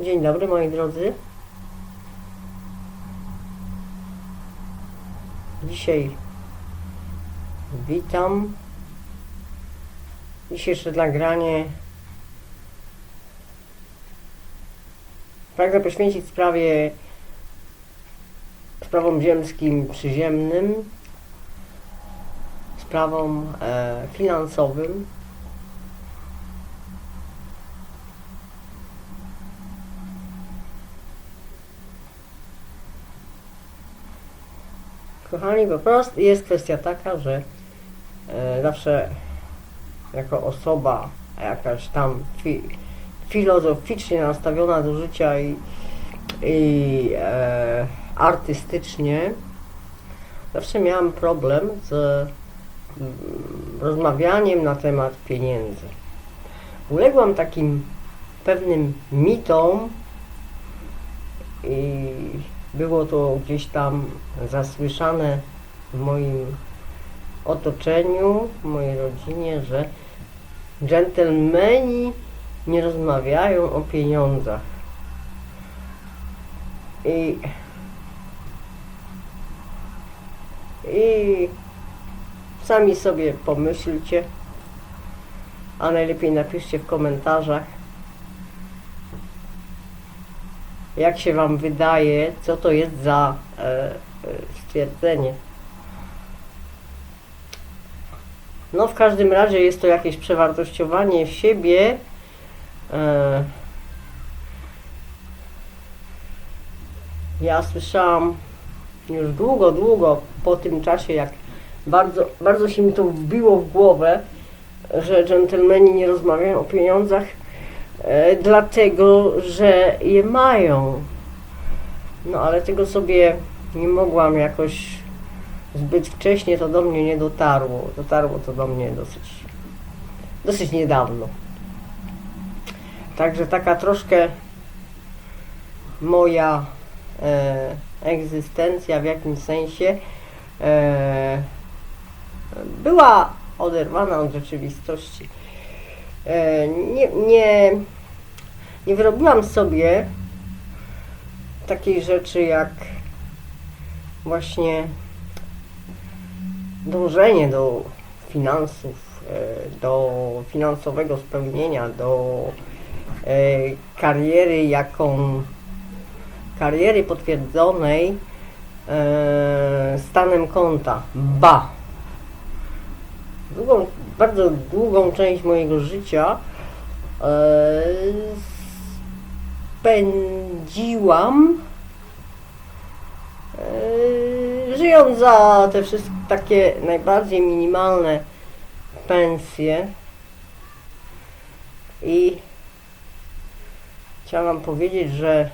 Dzień dobry moi drodzy. Dzisiaj witam. Dzisiejsze nagranie pragnę poświęcić sprawie sprawom ziemskim przyziemnym, sprawom e, finansowym. Kochani, po prostu jest kwestia taka, że e, zawsze jako osoba jakaś tam fi, filozoficznie nastawiona do życia i, i e, artystycznie, zawsze miałam problem z mm, rozmawianiem na temat pieniędzy. Uległam takim pewnym mitom i było to gdzieś tam zasłyszane w moim otoczeniu, w mojej rodzinie, że dżentelmeni nie rozmawiają o pieniądzach. I, i sami sobie pomyślcie, a najlepiej napiszcie w komentarzach, jak się Wam wydaje, co to jest za e, e, stwierdzenie. No, w każdym razie jest to jakieś przewartościowanie siebie. E, ja słyszałam już długo, długo po tym czasie, jak bardzo, bardzo się mi to wbiło w głowę, że dżentelmeni nie rozmawiają o pieniądzach, dlatego że je mają. No ale tego sobie nie mogłam jakoś zbyt wcześnie, to do mnie nie dotarło. Dotarło to do mnie dosyć, dosyć niedawno. Także taka troszkę moja e, egzystencja w jakimś sensie e, była oderwana od rzeczywistości. E, nie, nie, nie wyrobiłam sobie takiej rzeczy jak właśnie dążenie do finansów, e, do finansowego spełnienia, do e, kariery, jaką kariery potwierdzonej e, stanem konta. Ba! Długą, bardzo długą część mojego życia spędziłam e, żyjąc za te wszystkie takie najbardziej minimalne pensje. I chciałam powiedzieć, że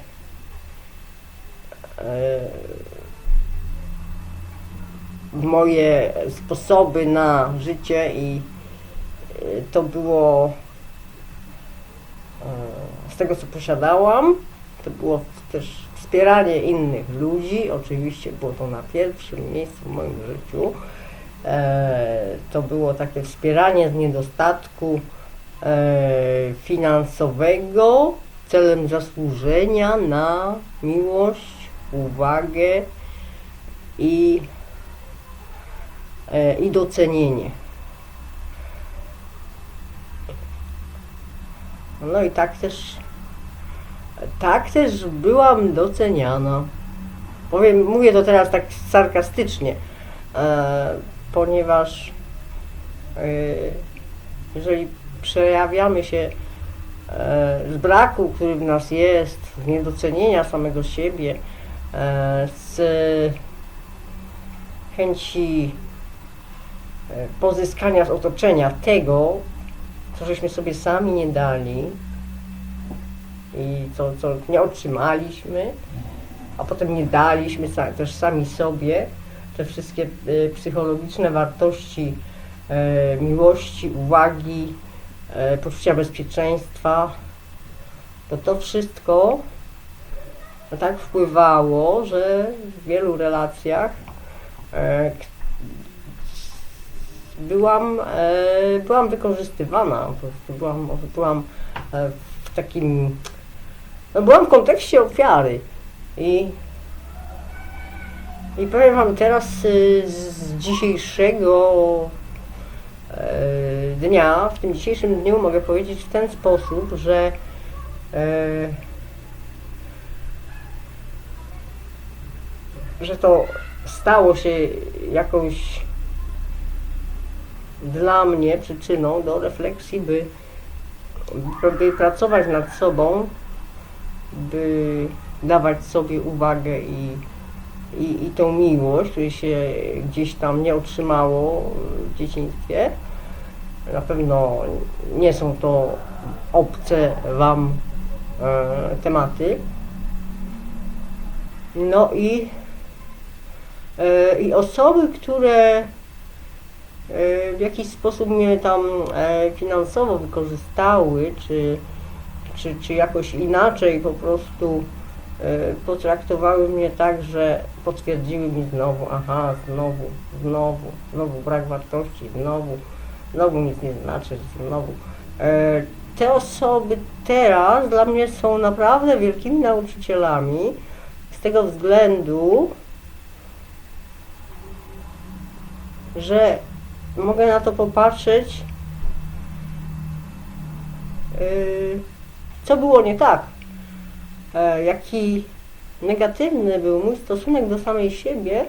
e, moje sposoby na życie i e, to było tego co posiadałam, to było też wspieranie innych ludzi, oczywiście było to na pierwszym miejscu w moim życiu. E, to było takie wspieranie z niedostatku e, finansowego celem zasłużenia na miłość, uwagę i, e, i docenienie. No i tak też tak też byłam doceniana. Powiem, mówię to teraz tak sarkastycznie, e, ponieważ e, jeżeli przejawiamy się e, z braku, który w nas jest, z niedocenienia samego siebie, e, z chęci e, pozyskania z otoczenia tego, co żeśmy sobie sami nie dali, i co, co nie otrzymaliśmy, a potem nie daliśmy też sami sobie te wszystkie e, psychologiczne wartości e, miłości, uwagi, e, poczucia bezpieczeństwa, to to wszystko tak wpływało, że w wielu relacjach e, byłam, e, byłam wykorzystywana, po prostu byłam, byłam e, w takim no byłam w kontekście ofiary i i powiem wam teraz y, z dzisiejszego e, dnia, w tym dzisiejszym dniu mogę powiedzieć w ten sposób, że e, że to stało się jakąś dla mnie przyczyną do refleksji, by, by pracować nad sobą, by dawać sobie uwagę i, i, i tą miłość, której się gdzieś tam nie otrzymało w dzieciństwie. Na pewno nie są to obce Wam e, tematy. No i, e, i osoby, które e, w jakiś sposób mnie tam e, finansowo wykorzystały, czy, czy, czy jakoś inaczej po prostu e, potraktowały mnie tak, że potwierdziły mi znowu, aha, znowu, znowu, znowu brak wartości, znowu, znowu nic nie znaczy, znowu. E, Te osoby teraz dla mnie są naprawdę wielkimi nauczycielami z tego względu, że mogę na to popatrzeć, yy, co było nie tak, e, jaki negatywny był mój stosunek do samej siebie,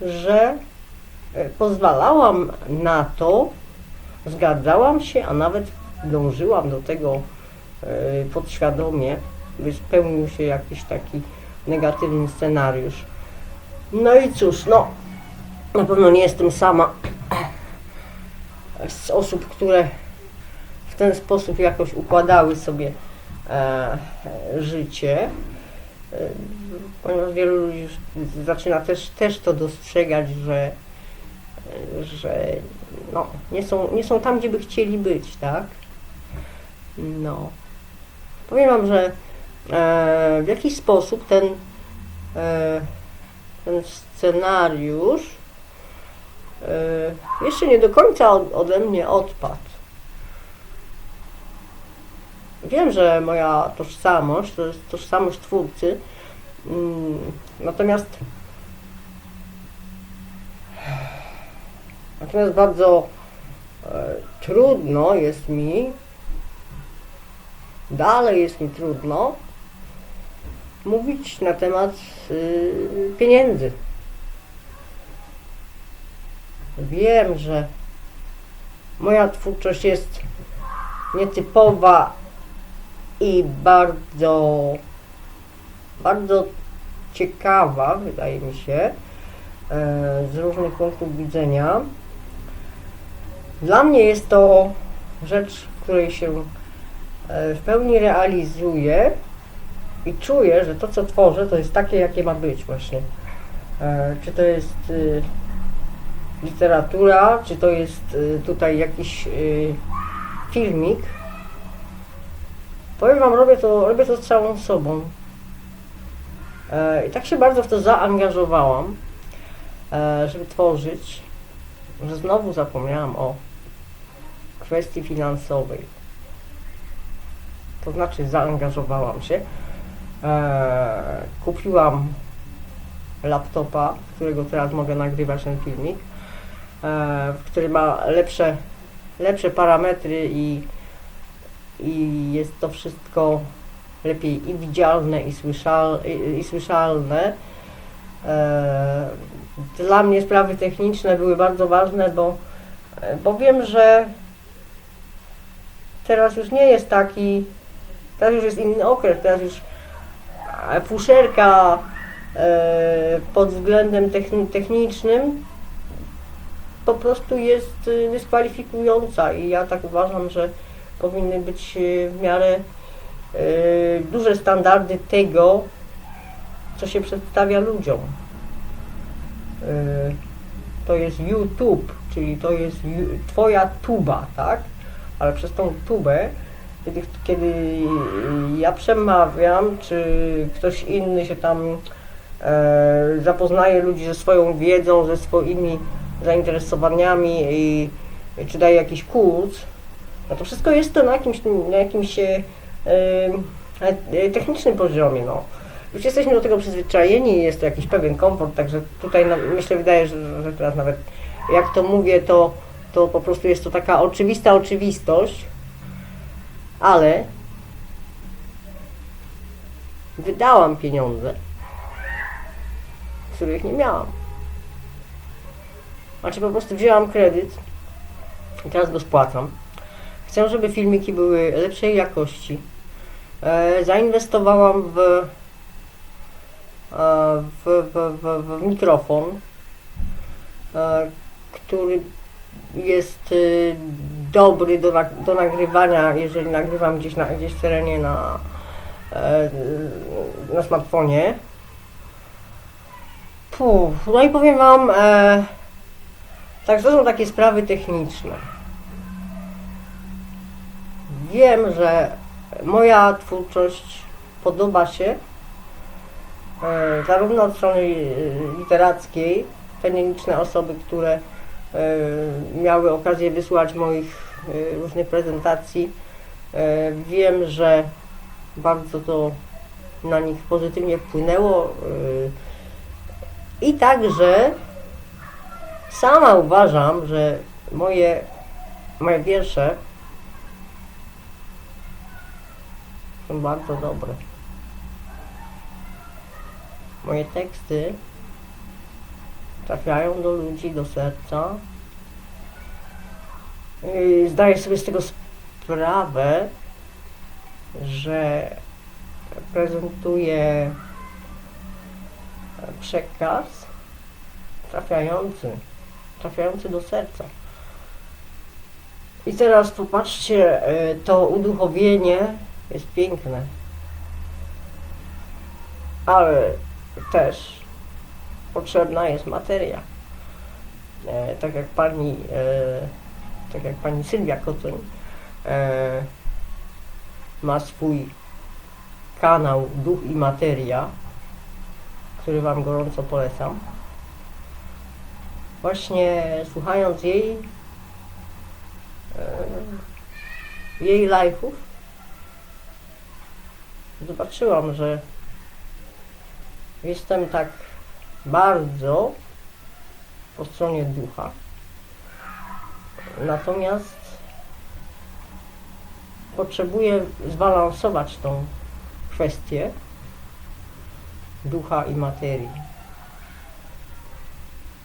że e, pozwalałam na to, zgadzałam się, a nawet dążyłam do tego e, podświadomie, by spełnił się jakiś taki negatywny scenariusz. No i cóż, no, na pewno nie jestem sama z osób, które w ten sposób jakoś układały sobie życie, e, ponieważ wielu ludzi zaczyna też, też to dostrzegać, że, że no, nie, są, nie są tam, gdzie by chcieli być, tak? No. Powiem Wam, że e, w jakiś sposób ten, e, ten scenariusz e, jeszcze nie do końca od, ode mnie odpadł. Wiem, że moja tożsamość to jest tożsamość twórcy, mm, natomiast natomiast bardzo e, trudno jest mi dalej jest mi trudno mówić na temat y, pieniędzy. Wiem, że moja twórczość jest nietypowa i bardzo, bardzo ciekawa, wydaje mi się, e, z różnych punktów widzenia. Dla mnie jest to rzecz, w której się e, w pełni realizuję i czuję, że to, co tworzę, to jest takie, jakie ma być właśnie. E, Czy to jest literatura, czy to jest tutaj jakiś filmik. Powiem Wam, robię to, robię to z całą sobą. E, I tak się bardzo w to zaangażowałam, e, żeby tworzyć, że znowu zapomniałam o kwestii finansowej. To znaczy zaangażowałam się. E, kupiłam laptopa, z którego teraz mogę nagrywać ten filmik, e, który ma lepsze, lepsze parametry i, i jest to wszystko lepiej i widzialne i, słyszal, i, i słyszalne. E, dla mnie sprawy techniczne były bardzo ważne, bo, bo wiem, że teraz już nie jest taki, teraz już jest inny okres, teraz już e, fuszerka e, pod względem techni- technicznym po prostu jest y, dyskwalifikująca i ja tak uważam, że powinny być y, w miarę y, duże standardy tego, co się przedstawia ludziom. Y, To jest YouTube, czyli to jest twoja tuba, tak? Ale przez tą tubę, kiedy, kiedy ja przemawiam, czy ktoś inny się tam e, zapoznaje ludzi ze swoją wiedzą, ze swoimi zainteresowaniami i czy daje jakiś kurs, no to wszystko jest to na jakimś, na jakimś e, technicznym poziomie, no. Już jesteśmy do tego przyzwyczajeni jest to jakiś pewien komfort, także tutaj no, myślę, wydaje, że, że teraz nawet jak to mówię, to, to po prostu jest to taka oczywista oczywistość, ale wydałam pieniądze, których nie miałam. Znaczy po prostu wzięłam kredyt i teraz go spłacam. Chcę, żeby filmiki były lepszej jakości. E, zainwestowałam w, e, w, w, w, w mikrofon, e, który jest dobry do, do nagrywania, jeżeli nagrywam gdzieś, na, gdzieś w terenie na, na smartfonie. Puh, no i powiem Wam, e, tak, to są takie sprawy techniczne. Wiem, że moja twórczość podoba się e, zarówno od strony e, literackiej, te osoby, które e, miały okazję wysłuchać moich różnych prezentacji. Wiem, że bardzo to na nich pozytywnie wpłynęło i także sama uważam, że moje, moje wiersze są bardzo dobre. Moje teksty trafiają do ludzi, do serca. I Zdaję sobie z tego sprawę, że prezentuję przekaz trafiający, trafiający do serca. I teraz popatrzcie, e, to uduchowienie jest piękne, ale też potrzebna jest materia. E, tak jak pani, e, tak jak pani Sylwia Kocoń e, ma swój kanał Duch i Materia, który Wam gorąco polecam. Właśnie słuchając jej, e, jej live'ów, zobaczyłam, że jestem tak bardzo po stronie ducha. Natomiast potrzebuję zbalansować tą kwestię ducha i materii.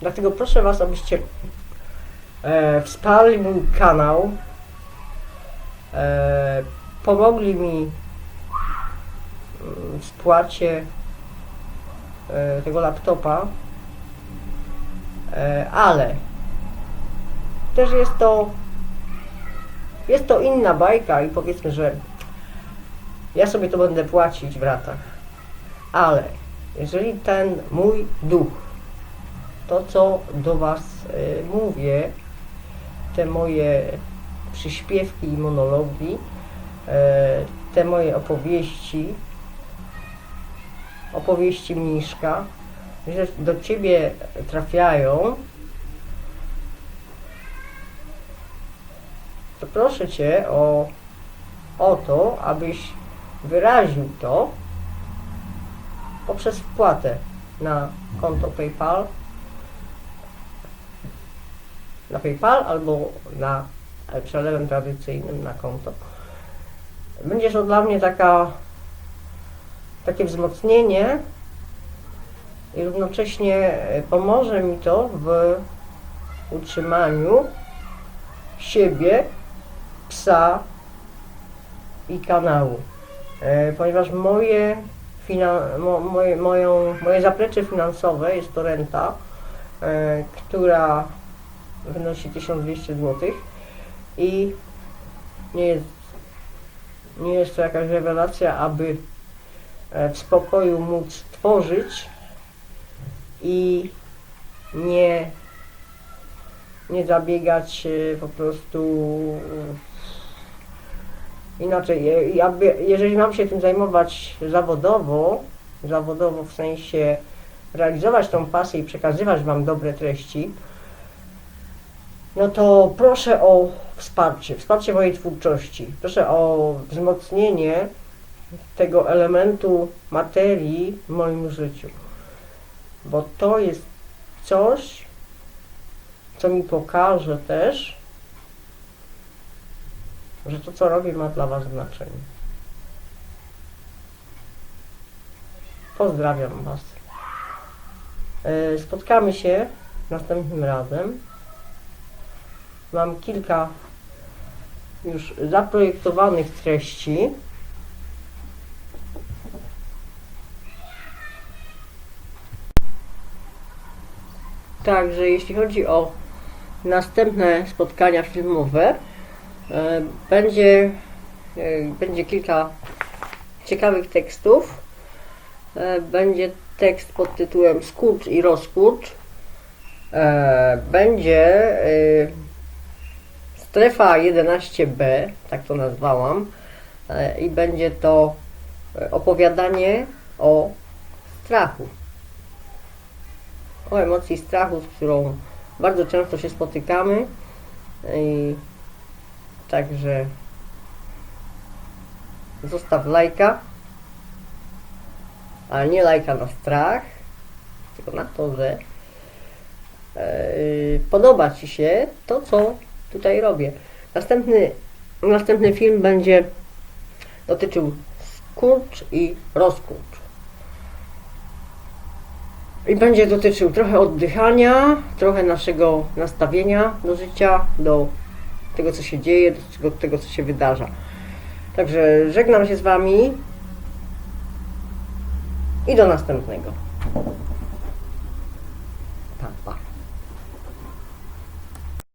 Dlatego proszę Was, abyście e, wsparli mój kanał, e, pomogli mi spłacie e, tego laptopa, e, ale też jest to jest to inna bajka i powiedzmy, że ja sobie to będę płacić w ratach, ale jeżeli ten mój duch, to co do Was e, mówię, te moje przyśpiewki i monologi, te moje opowieści, opowieści mniszka, że do Ciebie trafiają, to proszę Cię o, o to, abyś wyraził to poprzez wpłatę na konto PayPal, na PayPal albo na przelewem tradycyjnym na konto. Będzie to dla mnie taka, takie wzmocnienie i równocześnie e, pomoże mi to w utrzymaniu siebie, psa i kanału. E, ponieważ moje, moje, moją, moje zaplecze finansowe jest to renta, e, która wynosi 1200 zł i nie jest, nie jest to jakaś rewelacja, aby w spokoju móc tworzyć i nie, nie zabiegać e, po prostu inaczej, e, i aby, jeżeli mam się tym zajmować zawodowo, zawodowo w sensie realizować tą pasję i przekazywać Wam dobre treści, no to proszę o wsparcie, wsparcie mojej twórczości. Proszę o wzmocnienie tego elementu materii w moim życiu. Bo to jest coś, co mi pokaże też, że to, co robię, ma dla Was znaczenie. Pozdrawiam Was. E, Spotkamy się następnym razem. Mam kilka już zaprojektowanych treści. Także jeśli chodzi o następne spotkania filmowe, e, będzie, e, będzie kilka ciekawych tekstów. E, Będzie tekst pod tytułem Skurcz i rozkurcz. Będzie strefa 11b, tak to nazwałam, i będzie to opowiadanie o strachu. O emocji strachu, z którą bardzo często się spotykamy. I także zostaw lajka, ale nie lajka na strach, tylko na to, że e, podoba Ci się to, co tutaj robię. Następny, następny film będzie dotyczył skurcz i rozkurcz. I będzie dotyczył trochę oddychania, trochę naszego nastawienia do życia, do tego, co się dzieje, do tego, co się wydarza. Także żegnam się z Wami i do następnego.